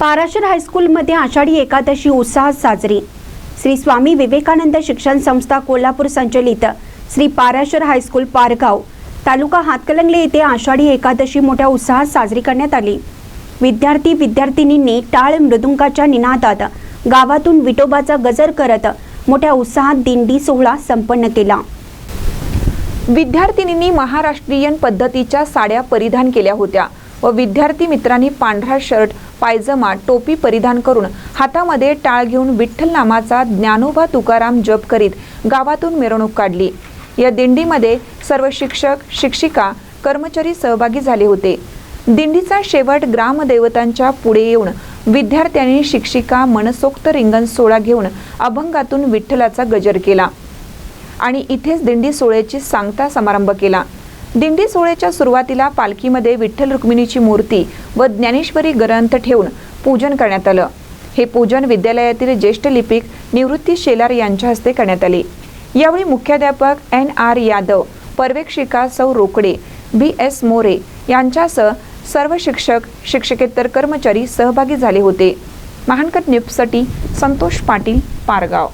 पाराशर हायस्कूलमध्ये आषाढी एकादशी उत्साहात साजरी. श्री स्वामी विवेकानंद शिक्षण संस्था कोल्हापूर संचलित श्री पाराशर हायस्कूल पारगाव तालुका हातकलंगले येथे आषाढी एकादशी मोठ्या उत्साहात साजरी करण्यात आली. विद्यार्थी विद्यार्थिनींनी टाळ मृदुंगाच्या निनादात गावातून विटोबाचा गजर करत मोठ्या उत्साहात दिंडी सोहळा संपन्न केला. विद्यार्थिनींनी महाराष्ट्रीयन पद्धतीच्या साड्या परिधान केल्या होत्या. व विद्यार्थी मित्रांनी पांढरा शर्ट पायजमा टोपी परिधान करून हातामध्ये टाळ घेऊन विठ्ठल नामाचा ज्ञानोबा तुकाराम जप करीत गावातून मिरवणूक काढली. या दिंडीमध्ये सर्व शिक्षक शिक्षिका कर्मचारी सहभागी झाले होते. दिंडीचा शेवट ग्रामदेवतांच्या पुढे येऊन विद्यार्थ्यांनी शिक्षिका मनसोक्त रिंगण सोहळा घेऊन अभंगातून विठ्ठलाचा गजर केला आणि इथेच दिंडी सोहळ्याची सांगता समारंभ केला. दिंडी सोहळ्याच्या सुरुवातीला पालखीमध्ये विठ्ठल रुक्मिणीची मूर्ती व ज्ञानेश्वरी ग्रंथ ठेवून पूजन करण्यात आलं. हे पूजन विद्यालयातील ज्येष्ठ लिपिक निवृत्ती शेलार यांच्या हस्ते करण्यात आले. यावेळी मुख्याध्यापक एन आर यादव पर्यवेक्षिका सौ रोकडे बी एस मोरे यांच्यासह सर्व शिक्षक शिक्षकेतर कर्मचारी सहभागी झाले होते. महानकट न्यूजसाठी संतोष पाटील पारगाव.